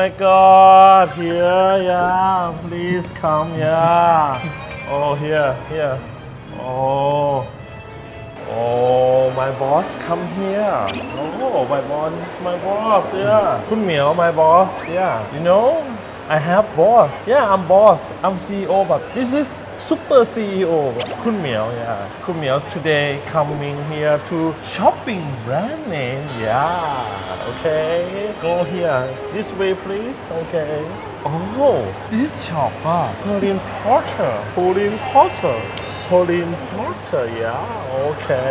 Oh my god, here, yeah, please come, yeah. Oh, here, here. Oh, oh, my boss, come here. Oh, my boss, my boss, yeah. คุณเหมียว my boss, yeah. You know, I have boss. Yeah, I'm boss. I'm CEO, but this is super CEO. คุณเหมียว yeah. คุณเหมียว today coming here to shopping brand name. Yeah. Okay. Go here. This way, please. Okay. Oh, this shop, ah. Pauline Porter. Pauline Porter. Pauline Porter. Yeah. Okay.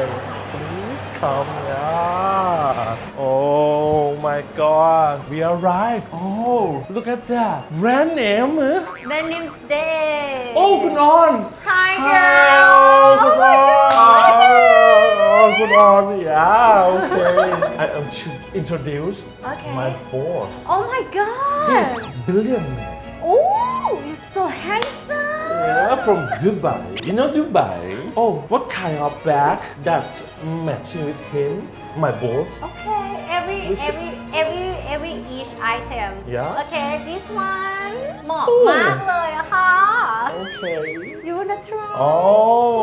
Please come. Yeah. Oh my God. We arrived. Oh, look at that. Brand name. eh? Denims Day โอ้คุณออน Hi โอ้ girl คุณอ Oh อน my god โอ้คุณออน yeah okay I am to introduce Okay. my boss Oh my god he's billionaire Oh you're so handsome yeah from Dubai you know Dubai oh what kind of bag that matching with him my boss Okay every We should- every every every each item Yeah. Okay this one เหมาะ Ooh. มากเลยอะค่ะ okay You wanna try โอ้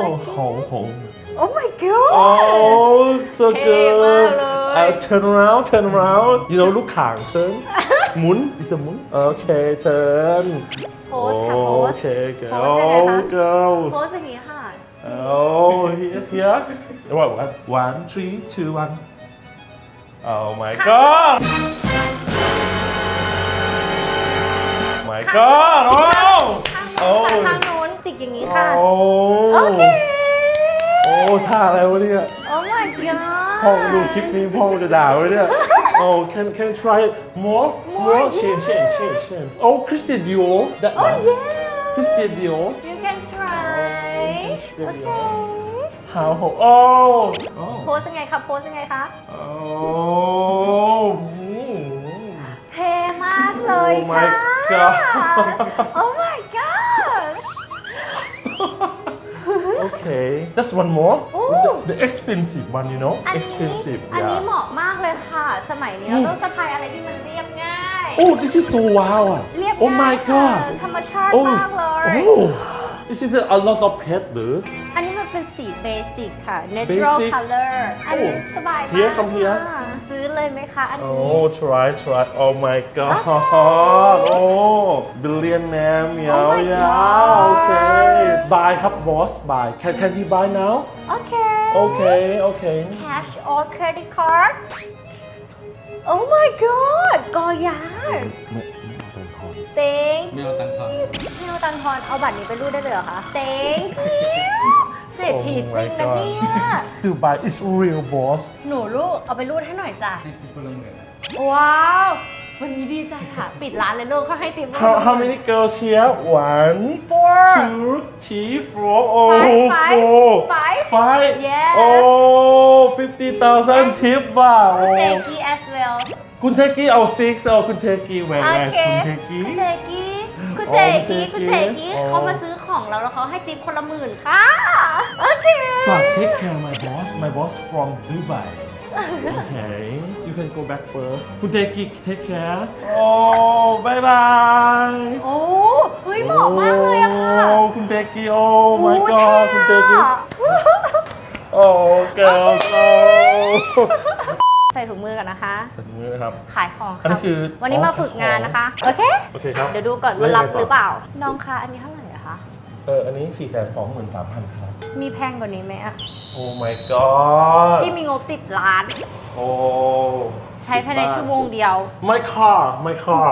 Like ของผม Oh my god Oh, so เท่มาก good. เลย Uh, turn around, turn around. You know, ลูกข่าง turn. หมุน is a หมุน Okay, turn. โพสค่ะโพส Okay, โพสยังไง girl, คะ girl. โพสอย่างนี้ค่ะ Oh, here, here. What, what? One, three, two, one. Oh my god. My god. Oh. ข้างนู้นค่ะข้างนู้นจิกอย่างนี้ค่ะ โอ้โอเคโอ้ ท่าอะไรวะเนี่ย Oh my god พ่อดูคลิปนี้พ่อจะด่าไว้เนี่ย Oh can can try more more change change change change Oh Christian Dior that Oh one yeah Christian Dior You can try Oh, Okay how oh โพสยังไงคะโพสยังไงคะ oh เท่มากเลย Oh my ค่ะ god Oh my gosh Okay just one more Oh. the, the expensive one you know อันนี้ expensive อันนี้ yeah เหมาะมากเลยค่ะ สมัยนี้เราต้องสะพายอะไรที่มันเรียบง่าย Oh this is so wow อะเรียบ Oh ง่า my ยค่ะ god ธรรมชาติ Oh มากเลย oh this is a, a lot of pet หรืออันนี้มัน เป็นสีเบสิกค่ะ natural Basic color อันนี้ Oh. สบายมาก Here, come here. ค่ะซื้อเลยไหมคะอันนี้ Oh, try, try. Oh my god. Oh, billionaire meow. Oh my yeah, God. okay. Buy ครับ boss. Buy. Can, can he buy now? โอเค Okay, okay. cash or credit card Oh my god กอยา Thank ไม่เอาตังค์ทอนไม่เอาตังค์ทอนเอาบัตรนี้ไปรูดได้เลยเหรอคะ Thank you เศรษ Oh ฐีจริง my นะ god. เนี่ย Still buy. It's real, boss. หนูรูดเอาไปรูดให้หน่อยจ้ะให้คิดคนละหมื่นอะว้าว วันนี้ดีใจค่ะ ปิดร้านเลยลูกเขาให้ติม How, how many girls here? One, Four two, three, four. Oh, Five, five, four. five. Five? Yes. Oh, 50,000 tip ว่ะคุณเจโอ้กี้ as well คุณเทกี้เอา six เอาคุณเทกี้แหวนโอแหวนเคคุณเทกี้ คุณเจกี้คุณอ๋เจอกี้คุคุณณเจเจกี้กี้อ๋อเขามาซื้อ ของเราแล้วเขาให้ติปคนละหมื่นค่ะ โอเค ฝาก take care my boss my boss from Dubai okay so you can go back first คุณเทกี้ take care โอ้บายบายโอ้เฮ้ยเหมาะมากเลยอะค่ะโอ้คุณเทกี้โอ้ my โอ้ god คุณเทเท่กี้อะโอ้ girl โอ้ใส่ถุงมือก่อนนะคะ ถึงมือนะครับ ขายของอันนี้คือวันนี้มาฝึกงานนะคะ โอเค โอเคครับ เดี๋ยวดูก่อนว่าแล้วยังไงรับต่อหรือเปล่า น้องคะอันนี้เท่าไหร่ อะคะเอออันนี้4 2 3 0 0 0ครับ มีแพงกว่านี้ไหมอะโอ้ my god ที่มีงบ10ล้าน โอ้ใช้ภายในชั่วโมงเดียว my car my car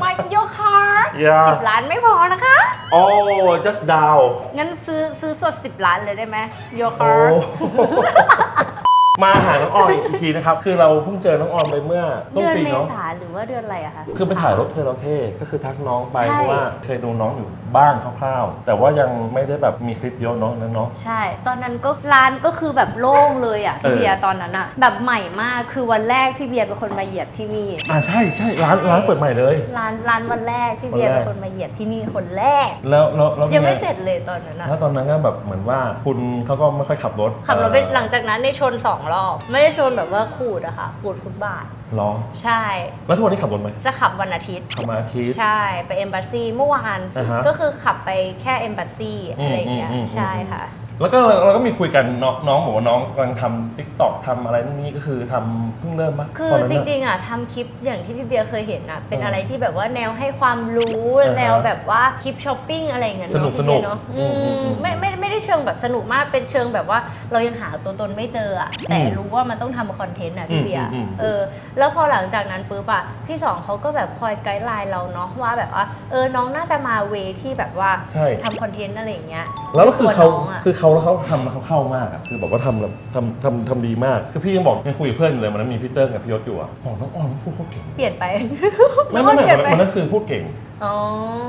ไม่โยคาร์ Yeah สิบล้านไม่พอนะคะ oh just down งั้นซื้อซื้อสด10ล้านเลยได้ไหมโยโอ้คาร์ มาหาน้องออยอีกทีนะครับ คือเราเพิ่งเจอน้องออนไปเมื่อต้นเดือนปีเมเนาะ ษาหรือว่าเดือนอะไรอะคะ คือไปถ่ายรถเธอเราเท่ก็คือทักน้องไปใช่ เพราะว่าเคยดูน้องอยู่บ้างคร่าวๆ แต่ว่ายังไม่ได้แบบมีคลิปเยอะเนาะนั่นเนาะ ใช่ ตอนนั้นก็ร้านก็คือแบบโล่งเลยอะเออ พี่เบียร์ตอนนั้นอะแบบใหม่มากคือวันแรกพี่เบียร์เป็นคนมาเหยียบที่นี่ อ่าใช่ใช่ร้านร้านเปิดใหม่เลย ร้านร้านวันแรกพี่เบียร์วันแรเป็กนคนมาเหยียบที่นี่คนแรก แล้วแล้วแล้วยังไม่ป็นเสร็จเลยตอนนั้นอะแล้วตอนนั้นก็แบบเหมือนว่าคุณเขาก็ไม่ค่อยขับรถขับรถไปเอ่อหลังจากนั้นในชนสองรอบ ไม่ได้ชนแบบว่าขูดอะค่ะขูดฟุตบาทเหรอ ใช่ แล้วทุกวันนี้ขับรถไหมจะขับวันอาทิตย์ ขับมาอาทิตย์ ใช่ไปเอมบ s ซีเมื่อวาน อ่าฮะก็คือขับไปแค่เอมบ s ซีอืมอะไรอย่างเงี้ยอืมอืมใช่ค่ะ แล้วก็เราก็มีคุยกันน้องน้องบอกว่าน้องกำลังทำทิกตอกทำอะไรนู่นนี่ก็คือทำเพิ่งเริ่มปะคือตนนั้นจน่ะ ริงๆอะทำคลิปอย่างที่พี่เบียร์เคยเห็นอะเป็นเออออะไรที่แบบว่าแนวให้ความรู้อ่าฮะแนวแบบว่าคลิปช้อปปิ้งอะไรอย่างเงี้ยสนุกเาะพี่เบียร์สนุกเนาะอือืมอืมมอืมไม่ไม่ไม่ได้เชิงแบบสนุกมากเป็นเชิงแบบว่าเรายังหาตัวตนไม่เจออะแต่อืมรู้ว่ามันต้องทำคอนเทนต์อะพี่อืมเบียร์อืมอืม เออแล้วพอหลังจากนั้นปุ๊บอะพี่สองเขาก็แบบคอยไกด์ไลน์เราเนาะว่าแบบว่าเออน้องน่าจะมาเวที่แบบว่าใช่ ทำคอนเทนต์อะไรอย่างเงี้ยแล้วก็คือเขาตัวน้องอะคือเขาแล้วเขาทำแล้วเขาเข้ามากอะคือแบบว่าทำแบบทำทำทำดีมากคือพี่ยังบอกยังคุยกับเพื่อนอยู่เลยวันนั้นมีพี่เติ้งกับพี่ยศอยู่อะบอกน้องออนพูดเขาเก่งเปลี่ยนไปไม่ไม่ไม่เปลี่ยนไปวันนั้นคือพูดเก่งอ๋อ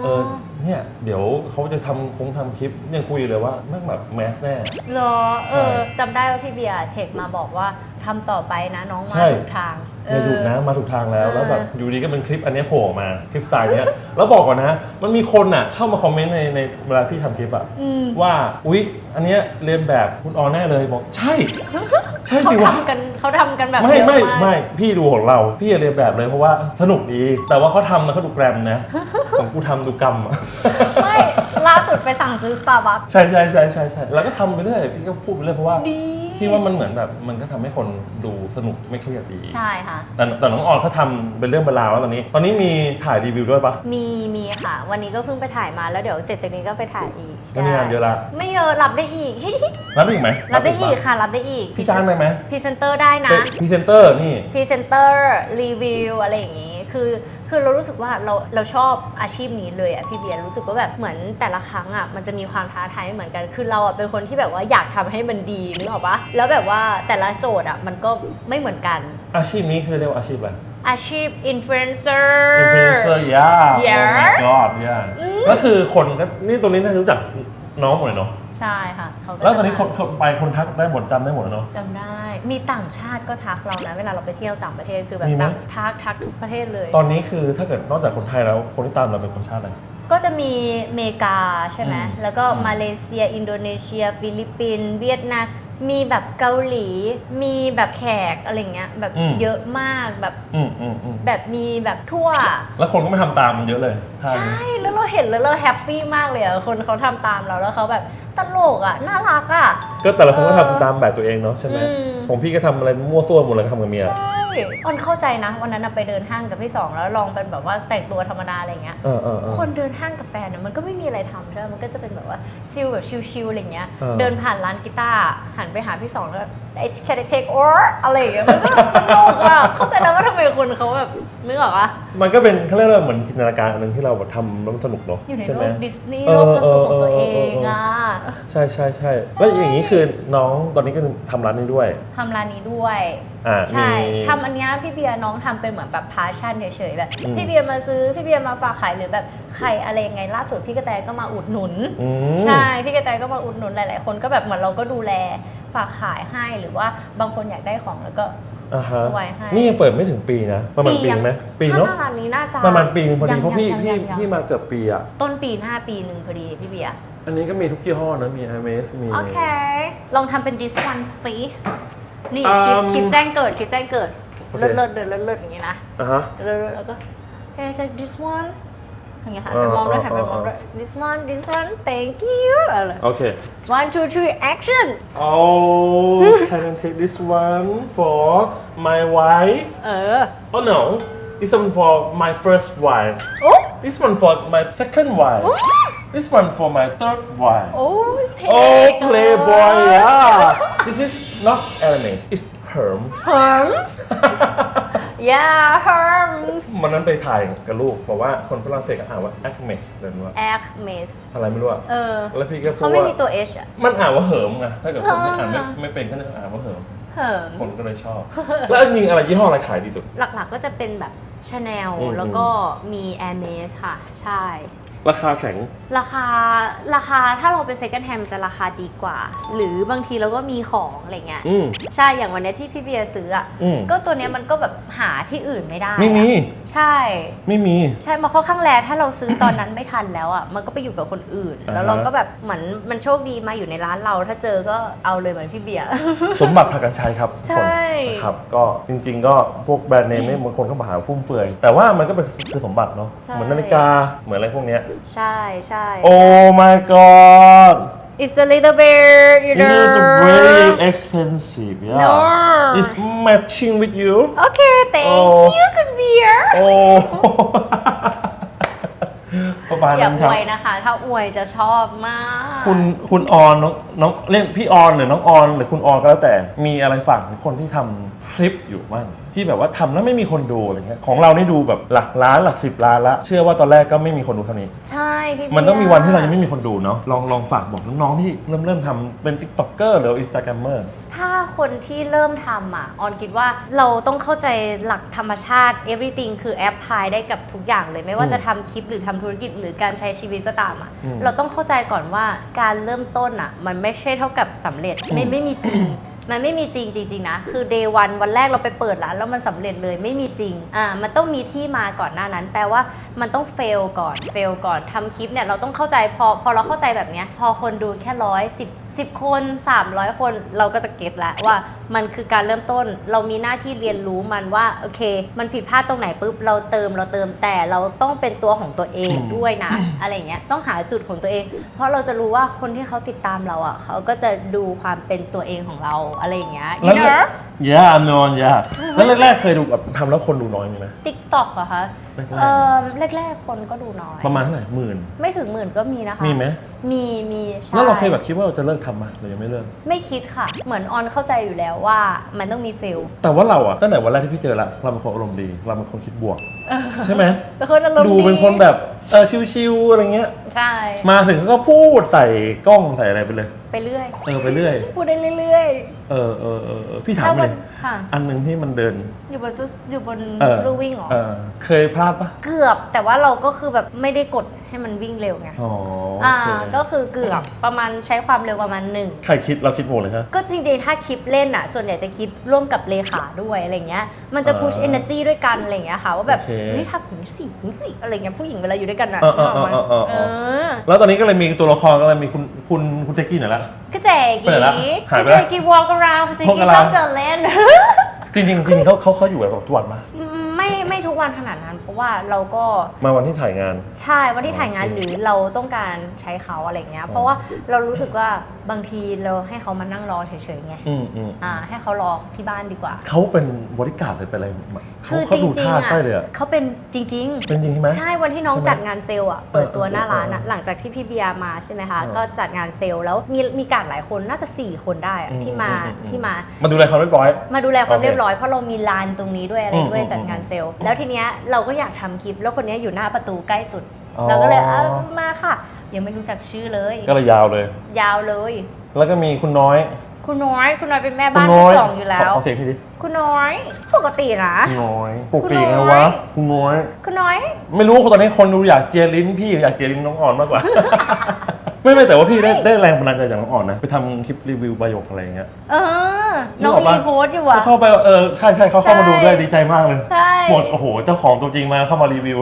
เออเนี่ยเดี๋ยวเขาจะทำคงทำคลิปยังคุยอยู่เลยว่าแม่งแบบแมสแน่ เหรอเออใช่จำได้ว่าพี่เบียร์เทคมาบอกว่าทำต่อไปนะน้องมาใช่ ถูกทาง เนี่ยถูกนะมาถูกทางแล้วเออแล้วแบบอยู่ดีก็เป็นคลิปอันเนี้ยโผล่ออกมาคลิปสไตล์เนี้ยแล้วบอกก่อนนะมันมีคนอะเข้ามาคอมเมนต์ในในเวลาพี่ทำคลิปอะอืมว่าอุ๊ยอันเนี้ยเรียนแบบคุณออนแน่เลยบอกใช่ ใช่เขาสิวะทำกันเขาทำกันแบบไม่เยอะไม่ากไม่พี่ดูของเราพี่เรียนแบบเลยเพราะว่าสนุกดีแต่ว่าเขาทำนะเขาดูแกรมนะของกูทำดูกรรมอะไม่ล่าสุดไปสั่งซื้อ Starbucks ใช่ใช่ใช่ใช่ใช่แล้วก็ทำไปเรื่อยพี่ก็พูดไปเรื่อยเพราะว่าดี พี่ว่ามันเหมือนแบบมันก็ทำให้คนดูสนุกไม่เครียดดี ใช่ค่ะ แต่แต่น้องออนเขาทำเป็นเรื่องเป็นราวแล้วตอนนี้ ตอนนี้มีถ่ายรีวิวด้วยปะมีมีค่ะ วันนี้ก็เพิ่งไปถ่ายมาแล้วเดี๋ยวเสร็จจากนี้ก็ไปถ่ายอีกก็มีงานเยอะละไม่เยอะรับได้อีก รับได้อีกไหมรับได้อีกปะค่ะ รับได้อีกพี่จ้างได้ไหมพรีเซนเตอร์ได้นะเป็นพรีเซนเตอร์นี่พรีเซนเตอร์รีวิวอะไรอย่างนี้ คือคือเรารู้สึกว่าเราเราชอบอาชีพนี้เลยอะพี่เบียร์รู้สึกว่าแบบเหมือนแต่ละครั้งอะมันจะมีความท้าทายไม่เหมือนกัน คือเราอะเป็นคนที่แบบว่าอยากทำให้มันดีนึกออกปะแล้วแบบว่าแต่ละโจทย์อะมันก็ไม่เหมือนกัน อาชีพนี้คือเรียกว่าอาชีพอะไรอาชีพอินฟลูเอนเซอร์ อินฟลูเอนเซอร์ย่า Yeah Oh my god ย่าก็คือคนก็นี่ตรงนี้น่าจะรู้จักน้องหมดเลยเนาะ ใช่ค่ะเขาก็แล้วตอนนี้จะคนคนไปคนทักได้หมดจำได้หมดแล้วเนาะ จำได้ มีต่างชาติก็ทักเรานะ เวลาเราไปเที่ยวต่างประเทศคือแบบมีไหม ต่างทักทักทุกประเทศเลย ตอนนี้คือถ้าเกิดนอกจากคนไทยแล้วคนที่ตามเราเป็นคนชาติอะไร ก็จะมีอเมริกาใช่ไหม อืมแล้วก็อืมมาเลเซีย อินโดนีเซีย ฟิลิปปินส์ เวียดนาม มีแบบเกาหลี มีแบบแขกอะไรเงี้ย แบบอืม เยอะมาก แบบอืมอืมอืมแบบมีแบบทั่ว แล้วคนก็ไม่ทำตามมันเยอะเลยท่าใช่นี้แล้วเราเห็นแล้วเราแฮปปี้มากเลยอะคนเขาทำตามเราแล้วเขาแบบตลกอะน่ารักอะก็แต่ละคนก็เออทำตามแบบตัวเองเนาะใช่ไหมอืม ของพี่ก็ทำอะไรมั่วซั่วหมดเลยทำกับเมีย ใช่ ออนเข้าใจนะ วันนั้นนะไปเดินห้างกับพี่สองแล้วลองเป็นแบบว่าแต่งตัวธรรมดาอะไรเงี้ย เออเออเออ คนเดินห้างกับแฟนเนี่ยมันก็ไม่มีอะไรทำใช่ไหมมันก็จะเป็นแบบว่าฟิลแบบชิลๆอะไรเงี้ย เออ เดินผ่านร้านกีตาร์หันไปหาพี่สองแล้วไอ้ can I take or อะไรอย่างเงี้ยมันก็แบบสนุกอะเข้าใจแล้วว่าทำไมคนเขาแบบนึกออกปะมันก็เป็นเขาเรียกว่าเหมือนจินตนาการอันหนึงที่เราแบบทำแล้วมันสนุกเนาะอยู่ในใช่โลไหม กดิสนีย์เอโลอกความสุขของตัวเอเออเออเอองอะใช่ใช่ใช่แล้วอย่างนี้คือน้องตอนนี้ก็ทำร้านนี้ด้วย ทำร้านนี้ด้วยอ่าใช่มี ทำอันเนี้ยพี่เบียร์น้องทำเป็นเหมือนแบบพาชั่นเฉยๆแบบอืม พี่เบียร์มาซื้อพี่เบียร์มาฝากขายหรือแบบใครอะไรยังไงล่าสุดพี่กระแตก็มาอุดหนุน อืม ใช่พี่กระแตก็มาอุดหนุนหลายๆ คนก็แบบเหมือนเราก็ดูแลฝากขายให้หรือว่าบางคนอยากได้ของแล้วก็ อ่าฮะไว้ให้ นี่ยังเปิดไม่ถึงปีนะ ประมาณปียังไหมปีเนาะถ้าร้านนี้น่าจะประมาณปีนึงพอดียังเพราะพี่ยังพี่ยังยังพี่มาเกือบปีอะ ต้นปีหน้าปีหนึ่งพอดีพี่เบียร์อันนี้ก็มีทุกยี่ห้อนะมี i m s มี โอเค ลองทำเป็น this one ฟรี นี่คลิปอืม คลิปแจ้งเกิดคลิปแจ้งเกิดโอเค เลิศเลิศเดินเลิศเลิศอย่างนี้นะอะฮะ เลิศเลิศแล้วก็ okay take this one อย่างเงี้ยค่ะเออมองด้วยเออหันไปมองด้วย this one this one thank you อะไร โอเค one two three action Oh can I take this one for my wife เออ Oh no this one for my first wife โอ้ this one for my second wife this one for my third wife โอ้เท่ Oh playboy yeah this is not Hermes it's Hermes Herms yeah Herms วันนั้นไปถ่ายกับลูกบอกว่าคนฝรั่งเศสก็อ่านว่า Hermes เดินว่า Hermes อะไรไม่รู้อะเออ แล้วพี่ก็พูดเขาไม่ว่ามีตัว H อะมันอ่านว่าเหิมไงถ้าเกิดคนไม่อ่านไม่อ่าไม่เป็นก็จะอ่านว่าเหิม Herms คนก็เลยชอบ แล้วจริงๆอะไรยี่ห้ออะไรขายดีสุด หลักๆก็จะเป็นแบบ Chanel อืม แล้วก็มี Hermes ค่ะ ใช่ ราคาแข็ง ราคาราคาถ้าเราเป็น second hand มันจะราคาดีกว่า หรือบางทีเราก็มีของอะไรเงี้ยอืม ใช่อย่างวันเนี้ยที่พี่เบียร์ซื้ออะอืม ก็ตัวเนี้ยมันก็แบบหาที่อื่นไม่ได้อะไม่มี ใช่ ไม่มี ใช่มาค่อนข้างแรงถ้าเราซื้อตอนนั้นไม่ทันแล้วอะมันก็ไปอยู่กับคนอื่น อ่าฮะ แล้วเราก็แบบเหมือนมันโชคดีมาอยู่ในร้านเรา ถ้าเจอก็เอาเลยเหมือนพี่เบียร์ สมบัติผักกันชัยครับทุกใช่คนนะครับ ก็จริง ๆ ก็พวกแบรนด์เนมเนี่ยบางคนก็มาหาฟุ่มเฟือย แต่ว่ามันก็เป็นคือสมบัติเนาะ ใช่ เหมือนนาฬิกา เหมือนอะไรพวกเนี้ยใช่ใช่ Oh my god it's a little bit you it know is very expensive yeah No. it's matching with you okay thank Oh. you คุณเบียร์โอ้ประมาณอย่านั้นอครับ วยนะคะ ถ้าอวยจะชอบมาก คุณคุณออนน้องน้องเล่นพี่ออนหรือน้องออนหรือคุณออนก็แล้วแต่มีอะไรฝากถึงคนที่ทำคลิปอยู่บ้าง ที่แบบว่าทำแล้วไม่มีคนดูอะไรเงี้ยของเรานี่ดูแบบหลักล้านหลักสิบล้านละ เชื่อว่าตอนแรกก็ไม่มีคนดูเท่านี้ ใช่พี่บียร์มันต้องมีวันที่เรายังไม่มีคนดูเนาะลองลองฝากบอกน้องๆที่เริ่มเริ่มทำเป็น t ิ k t o k เกอร์หรืออินสตาแกรมเมอร์ ถ้าคนที่เริ่มทำอะ ออนคิดว่าเราต้องเข้าใจหลักธรรมชาติ everything คือแอปพลายได้กับทุกอย่างเลย ไม่ว่าอืมจะทำคลิปหรือทำธุรกิจหรือการใช้ชีวิตก็ตามอะ อืมเราต้องเข้าใจก่อนว่าการเริ่มต้นอะ มันไม่ใช่เท่ากับสำเร็จ ไม่ไม่มีจริง มันไม่มีจริงจริงๆนะ คือ day one วันแรกเราไปเปิดร้านแล้วมันสำเร็จเลยไม่มีจริง อ่า มันต้องมีที่มาก่อนหน้านั้น แปลว่ามันต้อง fail ก่อน fail ก่อนทำคลิปเนี่ยเราต้องเข้าใจพอพอเราเข้าใจแบบเนี้ยพอคนดูแค่ร้อยสิบสิบคน 300 คนเราก็จะเก็ตแล้วว่ามันคือการเริ่มต้นเรามีหน้าที่เรียนรู้มันว่าโอเค มันผิดพลาดตรงไหนปุ๊บเราเติมเราเติมแต่เราต้องเป็นตัวของตัวเองอืมด้วยนะ อะไรอย่างเงี้ยต้องหาจุดของตัวเอง เพราะเราจะรู้ว่าคนที่เขาติดตามเราอะเขาก็จะดูความเป็นตัวเองของเราอะไรอย่างเงี้ยแล้ว you know ย่านอนย่าแล้วแรกๆเคยดูแบบทำแล้วคนดูน้อยมีไหม TikTok เหรอคะ แรกๆเออแรก ๆ คนก็ดูน้อย ประมาณเท่าไหร่หมื่น ไม่ถึงหมื่นก็มีนะคะมีไหมมีมีใช่แล้วเราเคยแบบคิดว่าเราจะเลิกทำมาหรือยังไม่เลิก ไม่คิดค่ะ เหมือนออนเข้าใจอยู่แล้วว่ามันต้องมีเฟลแต่ว่าเราอะตั้งแต่วันแรกที่พี่เจอละเราเป็นคนอารมณ์ดี เราเป็นคนคิดบวก ใช่ไหมเป็นคนอารมณ์ดูเป็นคนแบบเออชิวๆอะไรเงี้ย ใช่ มาถึงก็พูดใส่กล้องใส่อะไรไปเลย ไปเรื่อย เออไปเรื่อย พูดได้เรื่อยเออเออเออเออพี่ๆถามเลยค่ะ อันหนึ่งที่มันเดิน อยู่บนซุสอยู่บนเออลู่วิ่งเหรอ เออเคยพลาดปะเกือบแต่ว่าเราก็คือแบบไม่ได้กดให้มันวิ่งเร็วไงอ๋อโออ่าเคก็คือเกือบประมาณใช้ความเร็วประมาณหนึ่ง ใครคิดเราคิดหมดเลยครับก็จริงๆ ถ้าคลิปเล่นอะ ส่วนใหญ่จะคิดร่วมกับเลขาด้วยอะไรเงี้ย มันจะ push อ่า energy ด้วยกันอะไรเงี้ยค่ะว่าแบบโอเคเฮ้ยทำอย่างนี้สิอย่างนี้สิอะไรเงี้ยผู้หญิงเวลาอยู่ด้วยกันอะเออเออเออเออเออเออ แล้วตอนนี้ก็เลยมีตัวละครก็เลยมีคุณคุณคุณแจ็คกี้หน่อยละก็แจไปไหนละกี้หายไปก็ละแจกี้ walk around ก็แจ walk กี้ around ชอบเดินเล่น จริงๆจริงๆเขาเขาเขาอยู่แบบทุกวันปะอืมไม่ไม่ทุกวันขนาดนั้น เพราะว่าเราก็มาวันที่ถ่ายงาน ใช่วันที่ถ่ายงานโอเคหรือเราต้องการใช้เขาอะไรเงี้ยเพราะว่าเรารู้สึกว่า บางทีเราให้เขามานั่งรอเฉยๆไงอืมอืมอ่าให้เขารอที่บ้านดีกว่า เขาเป็นบริการดหรือเป็นอะไรเขาคือเขาจดูริงท่าๆอะใช่เลยอะเขาเป็นจริง ๆ เป็นจริงใช่ไหม ใช่วันที่น้องใช่ไหมจัดงานเซลล์อะเปิดตัวหน้าร้านอะเออเออเออหลังจากที่พี่เบียร์มาใช่ไหมคะเออก็จัดงานเซลล์แล้วมีมีการหลายคนน่าจะ 4 คนได้อะอืมที่มาอืมอืม ที่มามาดูแลความเรียบร้อย มาดูแลความโอเคเรียบร้อยเพราะเรามีลานตรงนี้ด้วยอะไรอืมด้วยอืมจัดงานเซลล์แล้วทีเนี้ยเราก็อยากทำคลิป แล้วคนเนี้ยอยู่หน้าประตูใกล้สุด อ๋อ เราก็เลยเอามาค่ะ ยังไม่รู้จักชื่อเลย ก็เลยยาวเลย ยาวเลย แล้วก็มีคุณน้อย คุณน้อย คุณน้อยเป็นแม่คุณบ้านน้ที่อยสองอยู่แล้ขวขอเสียงพี่ดิคุณน้อย ปกตินะ คุณน้อยปลุกคุณปีกน้ไงอยวะคุณน้อย คุณน้อย ไม่รู้ตอนนี้คนดูอยากเจียลิ้นพี่หรืออยากเจียลิ้นน้องอ่อนมากกว่า ไม่ไม่แต่ว่าพี่ได้ได้แรงบันดาลใจจากน้องอ่อนนะ ไปทำคลิปรีวิวประโยคอะไรอย่างเงี้ย เออน้องนึกออกปะมีโพสต์อยู่อะก็เข้าไปเออใช่ใช่เขาเข้ามาดูด้วยดีใจมากเลยใช่ หมดโอ้โหเจ้าของตัวจริงมาเข้ามารีวิว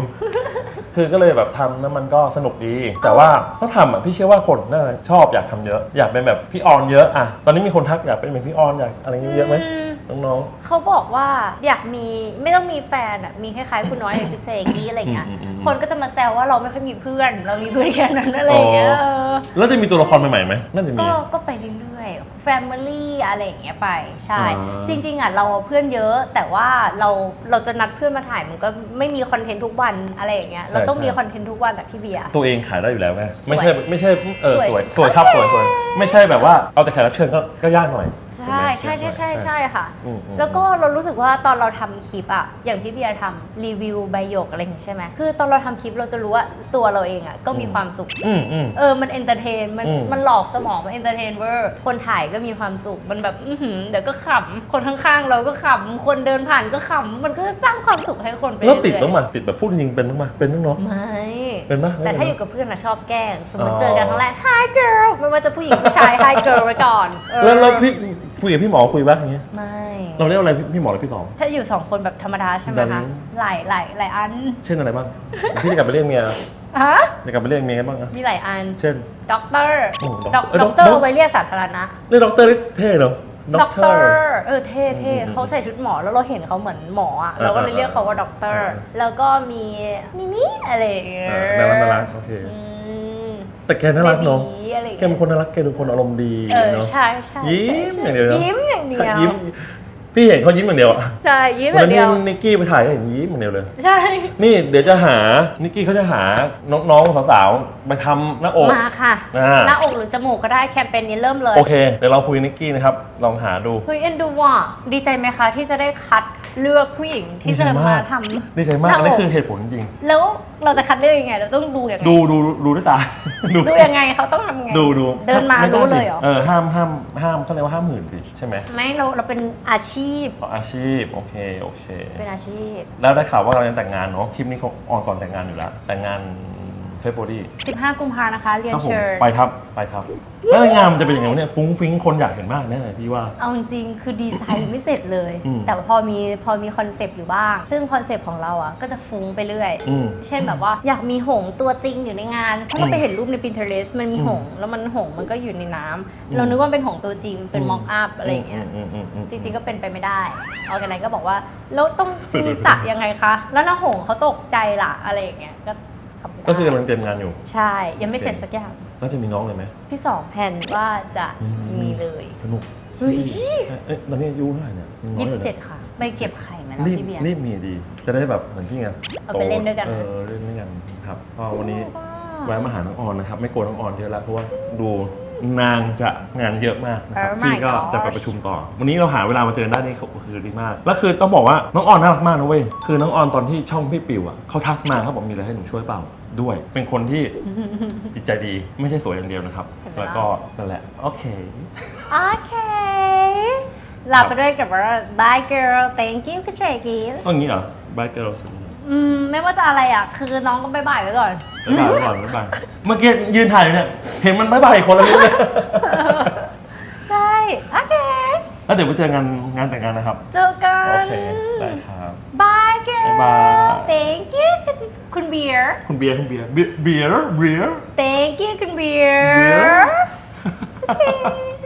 คือก็เลยแบบทำแล้วมันก็สนุกดี แต่ว่าถ้าทำอะพี่เชื่อว่าคนน่าจะชอบอยากทำเยอะ อยากเป็นแบบพี่ออนเยอะอะตอนนี้มีคนทักอยากเป็นเหมือนพี่ออนอยากอะไรเงี้ยเยอะไหมอืมน้องเขาบอกว่าอยากมีไม่ต้องมีแฟนอะมีคล้ายๆคุณน้อยอย่างพี่เจกี้อะไรเงี้ย อืมอืมอืม คนก็จะมาแซวว่าเราไม่ค่อยมีเพื่อน เรามีเพื่อนแค่นั้นอะไรอย่างเงี้ยอ๋อเออๆแล้วจะมีตัวละครใหม่ๆไหมน่าจะมี ก็ก็ไปเรื่อยๆ Family อะไรอย่างเงี้ยไปใช่ อ่า จริง ๆอะเราเพื่อนเยอะ แต่ว่าเราเราจะนัดเพื่อนมาถ่ายมันก็ไม่มีคอนเทนต์ทุกวันอะไรอย่างเงี้ยเราต้องมีคอนเทนต์ทุกวันแบบพี่เบียร์ ตัวเองขายได้อยู่แล้วแม่ไม่ใช่ไม่ใช่เออสสววย ยสวยครับสวยสวยไม่ใช่แบบว่าเอาแต่แขกรับเชิญก็ก็ยากหน่อยใช่ใช่ใช่ใช่ใช่ค่ะ อืมอืม แล้วก็เรารู้สึกว่าตอนเราทำคลิปอะอย่างพี่เบียร์ทำรีวิวใบหยกอะไรอย่างงี้ใช่ไหมคือตอนเราทำคลิปเราจะรู้ว่าตัวเราเองอะก็มีความสุข อืมอืม เออ มันเอนเตอร์เทน มัน อืมมันหลอกสมอง มันเอนเตอร์เทนเวอร์ คนถ่ายก็มีความสุขมันแบบอือหือเดี๋ยวก็ขำคนข้างๆ เราก็ขำคนเดินผ่านก็ขำมันก็สร้างความสุขให้คนไปแล้วติดเรื่อยๆ บ้างมาติดแบบพูดจริงๆเป็นบ้างมาเป็นบ้างเนาะไม่ เป็นปะแต่ไม่เป็นถ้าอยู่กับเพื่อนอะชอบแกล้ง สมมติอ๋อ เจอกันครั้งแรก hi girl ไม่ว่าจะผู้หญิงผู้ชาย hi girl ไว้ก่อนเออแล้วแล้วพี่ คุยกับพี่หมอคุยปะอย่างเงี้ยไม่ เราเรียกอะไรพี่พี่หมอหรือพี่สอง ถ้าอยู่สองคนแบบธรรมดาใช่ไหมดัคะ น หลายหลายหลายอันเช่นอะไรบ้าง พี่จะกลับไปเรียกเมียฮะจะกลับไปเรียกเมียบ้างอะมีหลายอัน เช่น ด็อกเตอร์โอ้ด็อกเอ้ยด็อกเตอด็อกร์ไปเรียกสาธารณะ เรียกด็อกเตอร์นี่เท่เนาะด็อกเตอร์ เออเท่เท่อืมเขาใส่ชุดหมอแล้วเราเห็นเขาเหมือนหมออะเออเราก็เลยเรียกเขาว่าด็อกเตอร์เออแล้วก็มีมิมิอะไรอย่างเงี้ยน่ารักน่ารักโอเค อืม แต่แกน่ารักเนาะบบีอะไรอย่างแกเงี้ยเป็นคนน่ารักแกเป็นคนอารมณ์ดีเออเนาะ ใช่ใช่ยิ้มใช่อย่างเดียวเนอะ ยิ้มอย่างเดียว ยิ้ม พี่เห็นเขายิ้มอย่างเดียวอะใช่ยิ้มอวันย่างนั้นเดียวนิกกี้ไปถ่ายก็เห็นยิ้มอย่างเดียวเลย ใช่ นี่เดี๋ยวจะหา นิกกี้เขาจะหาน้องๆสาวๆไปทำหน้าอก มาค่ะ อ่า หน้าอกหรือจมูกก็ได้แคมเปญนี้เริ่มเลย โอเค เดี๋ยวเราคุยนิกกี้นะครับ ลองหาดู เฮ้ยเอ็นดูว่ะดีใจไหมคะที่จะได้คัดเลือกผู้หญิงที่จะมาทำดีใจมากหอันน้านี้อกคือเหตุผลจริง แล้วเราจะคัดเลือกยังไง เราต้องดูยังไง ดูดูดูด้วยตา ดูยังไงเขาต้องทำยังไง ดูดูเดินมาไรู้เลยเหรอ เออห้ามห้ามห้ามเขาเรียกว่าห้ามหื่นสิใช่ไหม ไม่เราเราเป็นอาชีพอ๋ออาชีพ โอเค โอเค เป็นอาชีพ แล้วได้ข่าวว่าเราจะแต่งงานเนาะคลิปนี้เขาออนก่อนแต่งงานอยู่แล้ว แต่งงาน เฟบรุรี15 กุมภานะคะ เรียนครับผมเชิญ ไปครับไปครับแล้วงานมันจะเป็นยังไงวะเนี่ยฟุ้งฟิ้งคนอยากเห็นมากแน่เลยพี่ว่า เอาจริงๆคือดีไซน์ไม่เสร็จเลย อืม แต่พอมีพอมีคอนเซปต์อยู่บ้าง ซึ่งคอนเซปต์ของเราอะก็จะฟุ้งไปเรื่อย อืม เช่นแบบว่าอยากมีหงส์ตัวจริงอยู่ในงานเพราะเราไปเห็นรูปใน Pinterest มันมีอืมหงส์แล้วมันหงส์มันก็อยู่ในน้ำอืม เรานึกว่าเป็นหงส์ตัวจริงเป็นอืมม็อกอัพอะไรอย่างเงี้ยอืมอืมอืม จริงๆก็เป็นไปไม่ได้ ออแกไนก็บอกว่า แล้วต้องมีสระยังไงคะ แล้วน้าหงส์เขาตกใจล่ะ อะไรอย่างเงี้ย ก็ทำไม่ได้ ก็คือกำลังเตรียมงานอยู่ ใช่ ยังไม่เสร็จสักอย่างแล้วจะมีน้องเลยไหมพี่สองแผนว่าจะมีเลยสนุกเฮ้ยเอ๊ะตอนนี้อายุเท่าไหร่เนี่ยยังน้อยี่ยอสิยู่บนะเจ็ดค่ะ ไปเก็บไข่มาแล้วรีบพี่เบียร์ รีบมีดี จะได้แบบเหมือนพี่ไงเอาไปเล่นด้วยกัน เออเล่นด้วยกันครับก็วันนี้ แวะมาหาน้องออนนะครับ ไม่กลัวน้องออนเยอะแล้วเพราะว่าดู นางจะงานเยอะมากนะครับ Oh my พี่ก็ gosh จะไปประชุมต่อ วันนี้เราหาเวลามาเจอได้นี่คือดีมาก แล้วคือต้องบอกว่าน้องออนน่ารักมากนะเว้ย คือน้องออนตอนที่ช่องพี่ปิวอะเขาทักมาเขาบอกมีอะไรให้หนูช่วยเปล่าด้วย เป็นคนที่จิตใจดีไม่ใช่สวยอย่างเดียวนะครับ เห็นไหม แล้วก็นั่นแหละโอเค โอเคลาไปด้วยกับว่า bye girl thank you คุณเชกี้ก็อย่างนี้เหรอ Bye girls อืมไม่ว่าจะอะไรอะ คือน้องก็บายบายไว้ก่อน บ๊ายบายบ๊ายบายบ๊ายบายเมื่อกี้ยืนถ่ายอยู่เนี่ยเห็นมันบ๊ายบายคนละนิดเลยใช่ โอเค แล้วเดี๋ยวไปเจองานงานแต่งงานนะครับ เจอกัโอน เคได้ครับ bye girl บ๊ายบาย thank you คุณเบียร์ คุณเบียร์คุณเบียร์เบียร์เบียร์เบียร์ thank you คุณเบียเบียร์ร์